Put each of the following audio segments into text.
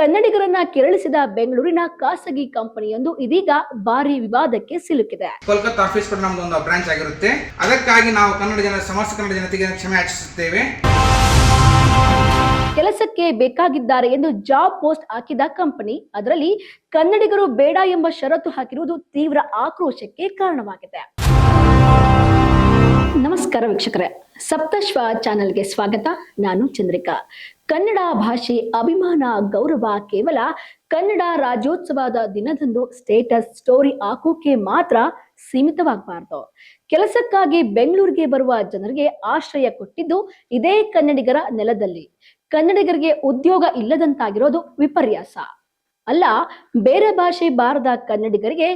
ಕನ್ನಡಿಗರನ್ನ ಕೆರಳಿಸಿದ ಬೆಂಗಳೂರಿನ ಖಾಸಗಿ ಕಂಪನಿಯೊಂದು ಇದೀಗ ಭಾರಿ ವಿವಾದಕ್ಕೆ ಸಿಲುಕಿದೆ. ಕೋಲ್ಕತ್ತಾ ಆಫೀಸ್ ಕೂಡ ನಮ್ದು ಒಂದು ಬ್ರಾಂಚ್ ಆಗಿರುತ್ತೆ. ಅದಕ್ಕಾಗಿ ನಾವು ಕನ್ನಡ ಜನ ಸಮಸ್ತ ಕನ್ನಡ ಜನತೆಗೆ ಕ್ಷಮೆ ಯಾಚಿಸುತ್ತೇವೆ ಕೆಲಸಕ್ಕೆ ಬೇಕಾಗಿದ್ದಾರೆ ಎಂದು ಜಾಬ್ ಪೋಸ್ಟ್ ಹಾಕಿದ ಕಂಪನಿ ಅದರಲ್ಲಿ ಕನ್ನಡಿಗರು ಬೇಡ ಎಂಬ ಷರತ್ತು ಹಾಕಿರುವುದು ತೀವ್ರ ಆಕ್ರೋಶಕ್ಕೆ ಕಾರಣವಾಗಿದೆ. ನಮಸ್ಕಾರ ವೀಕ್ಷಕರೇ. ಸಪ್ತಶ್ವ ಚಾನೆಲ್ಗೆ ಸ್ವಾಗತ. ನಾನು ಚಂದ್ರಿಕಾ. ಕನ್ನಡ ಭಾಷೆ ಅಭಿಮಾನ ಗೌರವ ಕೇವಲ ಕನ್ನಡ ರಾಜ್ಯೋತ್ಸವದ ದಿನದಂದು ಸ್ಟೇಟಸ್ ಸ್ಟೋರಿ ಹಾಕೋಕೆ ಮಾತ್ರ ಸೀಮಿತವಾಗಬಾರ್ದು. ಕೆಲಸಕ್ಕಾಗಿ ಬೆಂಗಳೂರಿಗೆ ಬರುವ ಜನರಿಗೆ ಆಶ್ರಯ ಕೊಟ್ಟಿದ್ದು ಇದೇ ಕನ್ನಡಿಗರ ನೆಲದಲ್ಲಿ. ಕನ್ನಡಿಗರಿಗೆ ಉದ್ಯೋಗ ಇಲ್ಲದಂತಾಗಿರೋದು ವಿಪರ್ಯಾಸ. ಅಲ್ಲ, ಬೇರೆ ಭಾಷೆ ಬಾರದ ಕನ್ನಡಿಗರಿಗೆ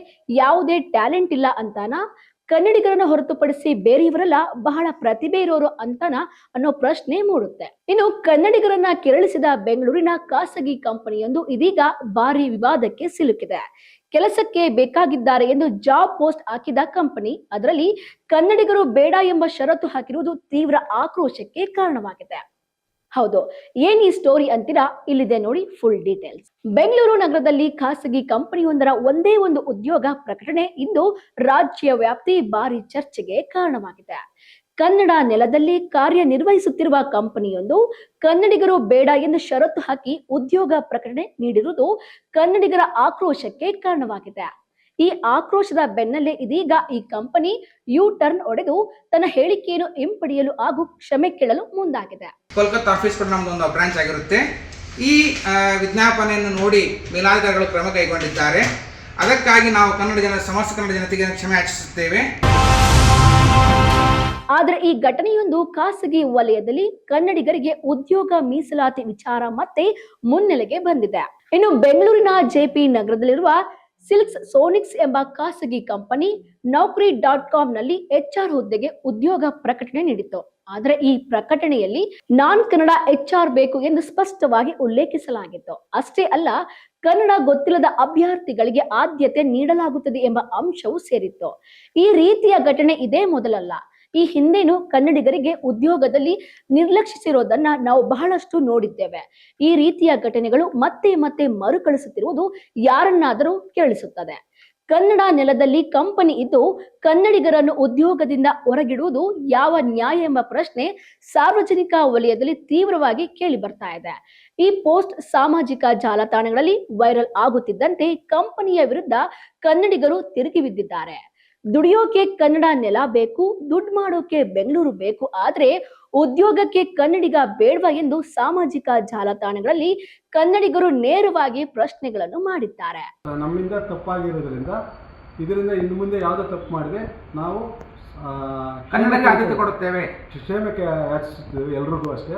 ಯಾವುದೇ ಟ್ಯಾಲೆಂಟ್ ಇಲ್ಲ ಅಂತಾನ? ಕನ್ನಡಿಗರನ್ನ ಹೊರತುಪಡಿಸಿ ಬೇರೆಯವರೆಲ್ಲ ಬಹಳ ಪ್ರತಿಭೆ ಇರೋರು ಅಂತಾನ ಅನ್ನೋ ಪ್ರಶ್ನೆ ಮೂಡುತ್ತೆ. ಇನ್ನು ಕನ್ನಡಿಗರನ್ನ ಕೆರಳಿಸಿದ ಬೆಂಗಳೂರಿನ ಖಾಸಗಿ ಕಂಪನಿಯೊಂದು ಇದೀಗ ಭಾರಿ ವಿವಾದಕ್ಕೆ ಸಿಲುಕಿದೆ. ಕೆಲಸಕ್ಕೆ ಬೇಕಾಗಿದ್ದಾರೆ ಎಂದು ಜಾಬ್ ಪೋಸ್ಟ್ ಹಾಕಿದ ಕಂಪನಿ, ಅದರಲ್ಲಿ ಕನ್ನಡಿಗರು ಬೇಡ ಎಂಬ ಷರತ್ತು ಹಾಕಿರುವುದು ತೀವ್ರ ಆಕ್ರೋಶಕ್ಕೆ ಕಾರಣವಾಗಿದೆ. ಹೌದು. ಏನ್ ಈ ಸ್ಟೋರಿ ಅಂತೀರಾ? ಇಲ್ಲಿದೆ ನೋಡಿ ಫುಲ್ ಡೀಟೇಲ್ಸ್ ಬೆಂಗಳೂರು ನಗರದಲ್ಲಿ ಖಾಸಗಿ ಕಂಪನಿಯೊಂದರ ಒಂದೇ ಒಂದು ಉದ್ಯೋಗ ಪ್ರಕಟಣೆ ಇಂದು ರಾಜ್ಯ ವ್ಯಾಪ್ತಿ ಭಾರಿ ಚರ್ಚೆಗೆ ಕಾರಣವಾಗಿದೆ. ಕನ್ನಡ ನೆಲದಲ್ಲಿ ಕಾರ್ಯನಿರ್ವಹಿಸುತ್ತಿರುವ ಕಂಪನಿಯೊಂದು ಕನ್ನಡಿಗರು ಬೇಡ ಎಂದು ಷರತ್ತು ಹಾಕಿ ಉದ್ಯೋಗ ಪ್ರಕಟಣೆ ನೀಡಿರುವುದು ಕನ್ನಡಿಗರ ಆಕ್ರೋಶಕ್ಕೆ ಕಾರಣವಾಗಿದೆ. ಈ ಆಕ್ರೋಶದ ಬೆನ್ನಲ್ಲೇ ಇದೀಗ ಈ ಕಂಪನಿ ಯು ಟರ್ನ್ ಒಡೆದು ತನ್ನ ಹೇಳಿಕೆಯನ್ನು ಹಿಂಪಡೆಯಲು ಹಾಗೂ ಕ್ಷಮೆ ಕೇಳಲು ಮುಂದಾಗಿದೆ. ಕೋಲ್ಕತ್ತಾ ಆಫೀಸ್ ಕೂಡ ನಮ್ದು ಒಂದು ಬ್ರಾಂಚ್ ಆಗಿರುತ್ತೆ. ಈ ವಿಜ್ಞಾಪನೆಯನ್ನು ನೋಡಿ ಮೇಲಾಧಿಕಾರಿಗಳು ಕ್ರಮ ಕೈಗೊಂಡಿದ್ದಾರೆ. ಅದಕ್ಕಾಗಿ ನಾವು ಕನ್ನಡ ಜನ ಸಮಸ್ತ ಕನ್ನಡ ಜನತೆಗೆ ಕ್ಷಮೆ ಯಾಚಿಸುತ್ತೇವೆ ಆದರೆ ಈ ಘಟನೆಯೊಂದು ಖಾಸಗಿ ವಲಯದಲ್ಲಿ ಕನ್ನಡಿಗರಿಗೆ ಉದ್ಯೋಗ ಮೀಸಲಾತಿ ವಿಚಾರ ಮತ್ತೆ ಮುನ್ನೆಲೆಗೆ ಬಂದಿದೆ. ಇನ್ನು ಬೆಂಗಳೂರಿನ ಜೆಪಿ ನಗರದಲ್ಲಿರುವ ಸಿಲ್ಕ್ಸ್ ಸೋನಿಕ್ಸ್ ಎಂಬ ಖಾಸಗಿ ಕಂಪನಿ ನೌಕರಿ ಡಾಟ್ ಕಾಮ್ನಲ್ಲಿ ಎಚ್ಆರ್ ಹುದ್ದೆಗೆ ಉದ್ಯೋಗ ಪ್ರಕಟಣೆ ನೀಡಿತ್ತು. ಆದ್ರೆ ಈ ಪ್ರಕಟಣೆಯಲ್ಲಿ ನಾನ್ ಕನ್ನಡ ಎಚ್ ಆರ್ ಬೇಕು ಎಂದು ಸ್ಪಷ್ಟವಾಗಿ ಉಲ್ಲೇಖಿಸಲಾಗಿತ್ತು. ಅಷ್ಟೇ ಅಲ್ಲ, ಕನ್ನಡ ಗೊತ್ತಿಲ್ಲದ ಅಭ್ಯರ್ಥಿಗಳಿಗೆ ಆದ್ಯತೆ ನೀಡಲಾಗುತ್ತದೆ ಎಂಬ ಅಂಶವೂ ಸೇರಿತ್ತು. ಈ ರೀತಿಯ ಘಟನೆ ಇದೇ ಮೊದಲಲ್ಲ. ಈ ಹಿಂದೆನೂ ಕನ್ನಡಿಗರಿಗೆ ಉದ್ಯೋಗದಲ್ಲಿ ನಿರ್ಲಕ್ಷಿಸಿರೋದನ್ನ ನಾವು ಬಹಳಷ್ಟು ನೋಡಿದ್ದೇವೆ. ಈ ರೀತಿಯ ಘಟನೆಗಳು ಮತ್ತೆ ಮತ್ತೆ ಮರುಕಳಿಸುತ್ತಿರುವುದು ಯಾರನ್ನಾದರೂ ಕೇಳಿಸುತ್ತದೆ. ಕನ್ನಡ ನೆಲದಲ್ಲಿ ಕಂಪನಿ ಇದ್ದು ಕನ್ನಡಿಗರನ್ನು ಉದ್ಯೋಗದಿಂದ ಹೊರಗಿಡುವುದು ಯಾವ ನ್ಯಾಯ ಎಂಬ ಪ್ರಶ್ನೆ ಸಾರ್ವಜನಿಕ ವಲಯದಲ್ಲಿ ತೀವ್ರವಾಗಿ ಕೇಳಿ ಬರ್ತಾ ಇದೆ. ಈ ಪೋಸ್ಟ್ ಸಾಮಾಜಿಕ ಜಾಲತಾಣಗಳಲ್ಲಿ ವೈರಲ್ ಆಗುತ್ತಿದ್ದಂತೆ ಕಂಪನಿಯ ವಿರುದ್ಧ ಕನ್ನಡಿಗರು ತಿರುಗಿ ಬಿದ್ದಿದ್ದಾರೆ. ದುಡಿಯೋಕೆ ಕನ್ನಡ ನೆಲ ಬೇಕು ದುಡ್ಡು ಮಾಡೋಕೆ ಬೆಂಗಳೂರು ಬೇಕು ಆದ್ರೆ ಉದ್ಯೋಗಕ್ಕೆ ಕನ್ನಡಿಗ ಬೇಡವಾ ಎಂದು ಸಾಮಾಜಿಕ ಜಾಲತಾಣಗಳಲ್ಲಿ ಕನ್ನಡಿಗರು ನೇರವಾಗಿ ಪ್ರಶ್ನೆಗಳನ್ನು ಮಾಡಿದ್ದಾರೆ. ನಮ್ಮಿಂದ ತಪ್ಪಾಗಿರೋದ್ರಿಂದ ಇದರಿಂದ ಇನ್ನು ಮುಂದೆ ಯಾವುದೇ ತಪ್ಪು ಮಾಡಿದೆ ನಾವು ಕನ್ನಡಕ್ಕೆ ಆದ್ಯತೆ ಕೊಡುತ್ತೇವೆ. ಕ್ಷೇಮಕ್ಕೆ ಯಾಚಿಸುತ್ತೇವೆ ಎಲ್ರಿಗೂ ಅಷ್ಟೇ.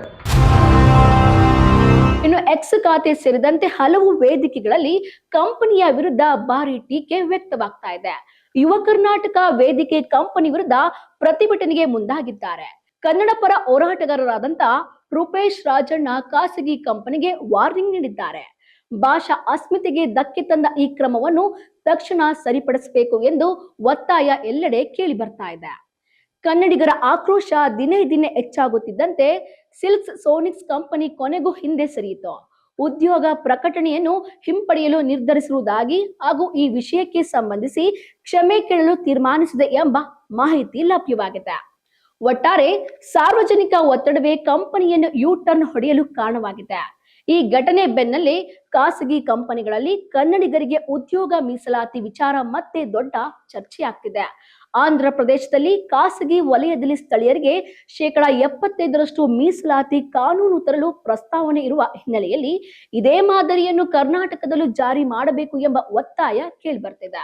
ಇನ್ನು ಎಕ್ಸ್ ಖಾತೆ ಸೇರಿದಂತೆ ಹಲವು ವೇದಿಕೆಗಳಲ್ಲಿ ಕಂಪನಿಯ ವಿರುದ್ಧ ಭಾರಿ ಟೀಕೆ ವ್ಯಕ್ತವಾಗ್ತಾ ಇದೆ. ಯುವ ಕರ್ನಾಟಕ ವೇದಿಕೆ ಕಂಪನಿ ವಿರುದ್ಧ ಪ್ರತಿಭಟನೆಗೆ ಮುಂದಾಗಿದ್ದಾರೆ. ಕನ್ನಡ ಪರ ಹೋರಾಟಗಾರರಾದಂತ ರೂಪೇಶ್ ರಾಜಣ್ಣ ಖಾಸಗಿ ಕಂಪನಿಗೆ ವಾರ್ನಿಂಗ್ ನೀಡಿದ್ದಾರೆ. ಭಾಷಾ ಅಸ್ಮಿತೆಗೆ ಧಕ್ಕೆ ತಂದ ಈ ಕ್ರಮವನ್ನು ತಕ್ಷಣ ಸರಿಪಡಿಸಬೇಕು ಎಂದು ಒತ್ತಾಯ ಎಲ್ಲೆಡೆ ಕೇಳಿ ಬರ್ತಾ ಇದೆ. ಕನ್ನಡಿಗರ ಆಕ್ರೋಶ ದಿನೇ ದಿನೇ ಹೆಚ್ಚಾಗುತ್ತಿದ್ದಂತೆ ಸಿಲ್ಕ್ಸ್ ಸೋನಿಕ್ಸ್ ಕಂಪನಿ ಕೊನೆಗೂ ಹಿಂದೆ ಸರಿಯಿತು. ಉದ್ಯೋಗ ಪ್ರಕಟಣೆಯನ್ನು ಹಿಂಪಡೆಯಲು ನಿರ್ಧರಿಸಿರುವುದಾಗಿ ಹಾಗೂ ಈ ವಿಷಯಕ್ಕೆ ಸಂಬಂಧಿಸಿ ಕ್ಷಮೆ ಕೇಳಲು ತೀರ್ಮಾನಿಸಿದೆ ಎಂಬ ಮಾಹಿತಿ ಲಭ್ಯವಾಗಿದೆ. ಒಟ್ಟಾರೆ ಸಾರ್ವಜನಿಕ ಒತ್ತಡವೇ ಕಂಪನಿಯನ್ನು ಯು ಟರ್ನ್ ಹೊಡೆಯಲು ಕಾರಣವಾಗಿದೆ. ಈ ಘಟನೆ ಬೆನ್ನಲ್ಲೇ ಖಾಸಗಿ ಕಂಪನಿಗಳಲ್ಲಿ ಕನ್ನಡಿಗರಿಗೆ ಉದ್ಯೋಗ ಮೀಸಲಾತಿ ವಿಚಾರ ಮತ್ತೆ ದೊಡ್ಡ ಚರ್ಚೆಯಾಗ್ತಿದೆ. ಆಂಧ್ರ ಪ್ರದೇಶದಲ್ಲಿ ಖಾಸಗಿ ವಲಯದಲ್ಲಿ ಸ್ಥಳೀಯರಿಗೆ ಶೇಕಡಾ ಎಪ್ಪತ್ತೈದರಷ್ಟು ಮೀಸಲಾತಿ ಕಾನೂನು ತರಲು ಪ್ರಸ್ತಾವನೆ ಇರುವ ಹಿನ್ನೆಲೆಯಲ್ಲಿ ಇದೇ ಮಾದರಿಯನ್ನು ಕರ್ನಾಟಕದಲ್ಲೂ ಜಾರಿ ಮಾಡಬೇಕು ಎಂಬ ಒತ್ತಾಯ ಕೇಳಿಬರ್ತಿದೆ.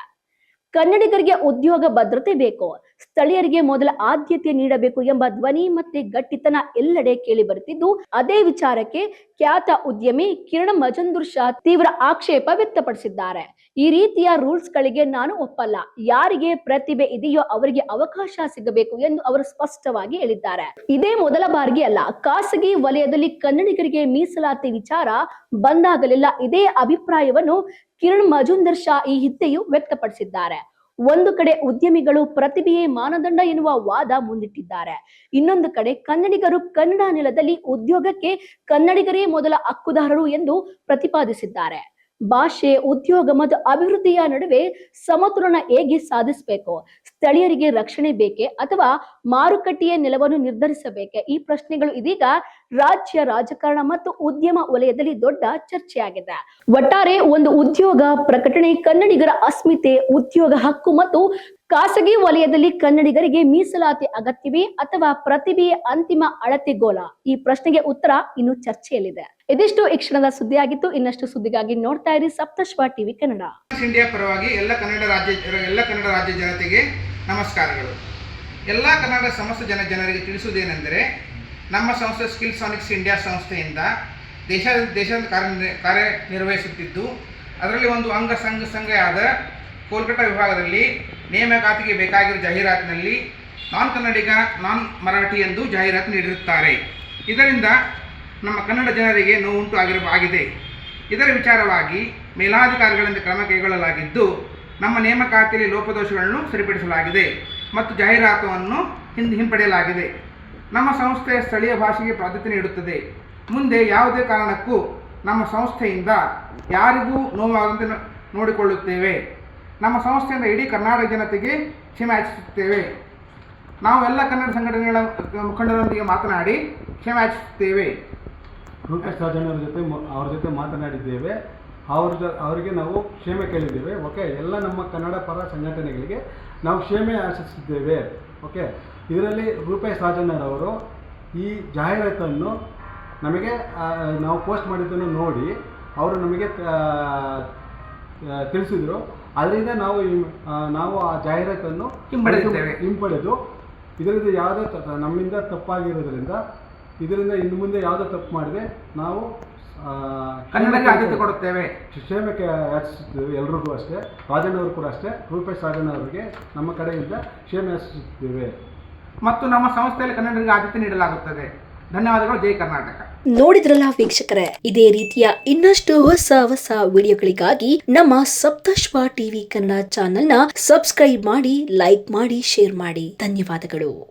ಕನ್ನಡಿಗರಿಗೆ ಉದ್ಯೋಗ ಭದ್ರತೆ ಬೇಕು. ಸ್ಥಳೀಯರಿಗೆ ಮೊದಲ ಆದ್ಯತೆ ನೀಡಬೇಕು ಎಂಬ ಧ್ವನಿ ಮತ್ತೆ ಗಟ್ಟಿತನ ಎಲ್ಲೆಡೆ ಕೇಳಿ ಬರುತ್ತಿದ್ದು, ಅದೇ ವಿಚಾರಕ್ಕೆ ಖ್ಯಾತ ಉದ್ಯಮಿ ಕಿರಣ್ ಮಜಂದೂರ್ ಶಾ ತೀವ್ರ ಆಕ್ಷೇಪ ವ್ಯಕ್ತಪಡಿಸಿದ್ದಾರೆ. ಈ ರೀತಿಯ ರೂಲ್ಸ್ ಗಳಿಗೆ ನಾನು ಒಪ್ಪಲ್ಲ. ಯಾರಿಗೆ ಪ್ರತಿಭೆ ಇದೆಯೋ ಅವರಿಗೆ ಅವಕಾಶ ಸಿಗಬೇಕು ಎಂದು ಅವರು ಸ್ಪಷ್ಟವಾಗಿ ಹೇಳಿದ್ದಾರೆ. ಇದೇ ಮೊದಲ ಬಾರಿಗೆ ಅಲ್ಲ, ಖಾಸಗಿ ವಲಯದಲ್ಲಿ ಕನ್ನಡಿಗರಿಗೆ ಮೀಸಲಾತಿ ವಿಚಾರ ಬಂದಾಗಲೆಲ್ಲ ಇದೇ ಅಭಿಪ್ರಾಯವನ್ನು ಕಿರಣ್ ಮಜುಂದರ್ ಶಾ ಈ ಹಿಂದೆಯೂ ವ್ಯಕ್ತಪಡಿಸಿದ್ದಾರೆ. ಒಂದು ಕಡೆ ಉದ್ಯಮಿಗಳು ಪ್ರತಿಭೆಯೇ ಮಾನದಂಡ ಎನ್ನುವ ವಾದ ಮುಂದಿಟ್ಟಿದ್ದಾರೆ. ಇನ್ನೊಂದು ಕಡೆ ಕನ್ನಡಿಗರು ಕನ್ನಡ ನೆಲದಲ್ಲಿ ಉದ್ಯೋಗಕ್ಕೆ ಕನ್ನಡಿಗರೇ ಮೊದಲ ಹಕ್ಕುದಾರರು ಎಂದು ಪ್ರತಿಪಾದಿಸಿದ್ದಾರೆ. ಭಾಷೆ, ಉದ್ಯೋಗ ಮತ್ತು ಅಭಿವೃದ್ಧಿಯ ನಡುವೆ ಸಮತೋಲನ ಹೇಗೆ ಸಾಧಿಸಬೇಕು? ಸ್ಥಳೀಯರಿಗೆ ರಕ್ಷಣೆ ಬೇಕೆ ಅಥವಾ ಮಾರುಕಟ್ಟೆಯ ನೆಲವನ್ನು ನಿರ್ಧರಿಸಬೇಕೆ? ಈ ಪ್ರಶ್ನೆಗಳು ಇದೀಗ ರಾಜ್ಯ ರಾಜಕಾರಣ ಮತ್ತು ಉದ್ಯಮ ವಲಯದಲ್ಲಿ ದೊಡ್ಡ ಚರ್ಚೆಯಾಗಿದೆ. ಒಟ್ಟಾರೆ ಒಂದು ಉದ್ಯೋಗ ಪ್ರಕಟಣೆ ಕನ್ನಡಿಗರ ಅಸ್ಮಿತೆ, ಉದ್ಯೋಗ ಹಕ್ಕು ಮತ್ತು ಖಾಸಗಿ ವಲಯದಲ್ಲಿ ಕನ್ನಡಿಗರಿಗೆ ಮೀಸಲಾತಿ ಅಗತ್ಯವೇ ಅಥವಾ ಪ್ರತಿಭೆಯ ಅಂತಿಮ ಅಳತೆಗೋಲ? ಈ ಪ್ರಶ್ನೆಗೆ ಉತ್ತರ ಇನ್ನು ಚರ್ಚೆಯಲ್ಲಿದೆ. ಇದಿಷ್ಟು ಈ ಕ್ಷಣದ ಸುದ್ದಿಯಾಗಿತ್ತು. ಇನ್ನಷ್ಟು ಸುದ್ದಿಗಾಗಿ ನೋಡ್ತಾ ಇರಿ ಸಪ್ತಶ್ವ ಟಿವಿ ಕನ್ನಡ. ಇಂಡಿಯಾ ಪರವಾಗಿ ಎಲ್ಲ ಕನ್ನಡ ರಾಜ್ಯ ಎಲ್ಲ ಕನ್ನಡ ರಾಜ್ಯ ಜನತೆಗೆ ನಮಸ್ಕಾರಗಳು. ಎಲ್ಲ ಕನ್ನಡ ಸಮಸ್ತ ಜನ ಜನರಿಗೆ ತಿಳಿಸುವುದೇನೆಂದರೆ ನಮ್ಮ ಸಂಸ್ಥೆ ಸ್ಕಿಲ್ ಸಾನಿಕ್ಸ್ ಇಂಡಿಯಾ ಸಂಸ್ಥೆಯಿಂದ ದೇಶ, ದೇಶದ ಕಾರ್ಯ ಕಾರ್ಯನಿರ್ವಹಿಸುತ್ತಿದ್ದು, ಅದರಲ್ಲಿ ಒಂದು ಅಂಗ ಸಂಘ ಸಂಘ ಕೋಲ್ಕತ್ತಾ ವಿಭಾಗದಲ್ಲಿ ನೇಮಕಾತಿಗೆ ಬೇಕಾಗಿರುವ ಜಾಹೀರಾತಿನಲ್ಲಿ ನಾನ್ ಕನ್ನಡಿಗ, ನಾನ್ ಮರಾಠಿ ಎಂದು ಜಾಹೀರಾತು ನೀಡಿರುತ್ತಾರೆ. ಇದರಿಂದ ನಮ್ಮ ಕನ್ನಡ ಜನರಿಗೆ ನೋವುಂಟು ಆಗಿರ ಆಗಿದೆ. ಇದರ ವಿಚಾರವಾಗಿ ಮೇಲಾಧಿಕಾರಿಗಳಿಂದ ಕ್ರಮ ಕೈಗೊಳ್ಳಲಾಗಿದ್ದು, ನಮ್ಮ ನೇಮಕಾತಿಯಲ್ಲಿ ಲೋಪದೋಷಗಳನ್ನು ಸರಿಪಡಿಸಲಾಗಿದೆ ಮತ್ತು ಜಾಹೀರಾತುವನ್ನು ಹಿಂದೆ, ಹಿಂಪಡೆಯಲಾಗಿದೆ. ನಮ್ಮ ಸಂಸ್ಥೆ ಸ್ಥಳೀಯ ಭಾಷೆಗೆ ಪ್ರಾಧಾನ್ಯತೆ ನೀಡುತ್ತದೆ. ಮುಂದೆ ಯಾವುದೇ ಕಾರಣಕ್ಕೂ ನಮ್ಮ ಸಂಸ್ಥೆಯಿಂದ ಯಾರಿಗೂ ನೋವಾಗದಂತೆ ನೋಡಿಕೊಳ್ಳುತ್ತೇವೆ. ನಮ್ಮ ಸಂಸ್ಥೆಯಿಂದ ಇಡೀ ಕರ್ನಾಟಕ ಜನತೆಗೆ ಕ್ಷಮೆ ಯಾಚಿಸುತ್ತೇವೆ ನಾವು ಎಲ್ಲ ಕನ್ನಡ ಸಂಘಟನೆಗಳ ಮುಖಂಡರೊಂದಿಗೆ ಮಾತನಾಡಿ ಕ್ಷಮೆ ಯಾಚಿಸುತ್ತೇವೆ ರೂಪೇಶ್ ರಾಜಣ್ಣ ಅವ್ರ ಜೊತೆ ಅವರ ಜೊತೆ ಮಾತನಾಡಿದ್ದೇವೆ. ಅವ್ರ ಅವರಿಗೆ ನಾವು ಕ್ಷೇಮೆ ಕೇಳಿದ್ದೇವೆ. ಓಕೆ? ಎಲ್ಲ ನಮ್ಮ ಕನ್ನಡ ಪರ ಸಂಘಟನೆಗಳಿಗೆ ನಾವು ಕ್ಷೇಮೆ ಆಶಿಸಿದ್ದೇವೆ ಓಕೆ? ಇದರಲ್ಲಿ ರೂಪೇಶ್ ರಾಜಣ್ಣರವರು ಈ ಜಾಹೀರಾತನ್ನು ನಮಗೆ ನಾವು ಪೋಸ್ಟ್ ಮಾಡಿದ್ದನ್ನು ನೋಡಿ ಅವರು ನಮಗೆ ತಿಳಿಸಿದರು. ಅದರಿಂದ ನಾವು ನಾವು ಆ ಜಾಹೀರಾತನ್ನು. ಹಿಂಪಡೆದು ಇದರಿಂದ ಯಾವುದೇ ತ- ನಮ್ಮಿಂದ ತಪ್ಪಾಗಿರೋದ್ರಿಂದ ಇದರಿಂದ ಇನ್ನು ಮುಂದೆ ಯಾವುದೇ ತಪ್ಪು ಮಾಡಿದೆ ನಾವು ಕನ್ನಡಕ್ಕೆ ಆದ್ಯತೆ ಕೊಡುತ್ತೇವೆ. ಕ್ಷೇಮಕ್ಕೆ ಯಾಚಿಸುತ್ತೇವೆ ಎಲ್ರಿಗೂ ಅಷ್ಟೇ. ರಾಜಣ್ಣವರು ಕೂಡ ಅಷ್ಟೇ. ರೂಪೇಶ್ ರಾಜಣ್ಣವರಿಗೆ ನಮ್ಮ ಕಡೆಯಿಂದ ಕ್ಷೇಮ ಯಾಚಿಸುತ್ತೇವೆ ಮತ್ತು ನಮ್ಮ ಸಂಸ್ಥೆಯಲ್ಲಿ ಕನ್ನಡಿಗರಿಗೆ ಆದ್ಯತೆ ನೀಡಲಾಗುತ್ತದೆ. ಧನ್ಯವಾದಗಳು. ಜೈ ಕರ್ನಾಟಕ. ನೋಡಿದ್ರಲ್ಲ ವೀಕ್ಷಕರೇ, ಇದೇ ರೀತಿಯ ಇನ್ನಷ್ಟು ಹೊಸ ಹೊಸ ವಿಡಿಯೋಗಳಿಗಾಗಿ ನಮ್ಮ ಸಪ್ತಶ್ವ ಟಿವಿ ಕನ್ನಡ ಚಾನೆಲ್ನ ಸಬ್ಸ್ಕ್ರೈಬ್ ಮಾಡಿ, ಲೈಕ್ ಮಾಡಿ, ಶೇರ್ ಮಾಡಿ. ಧನ್ಯವಾದಗಳು.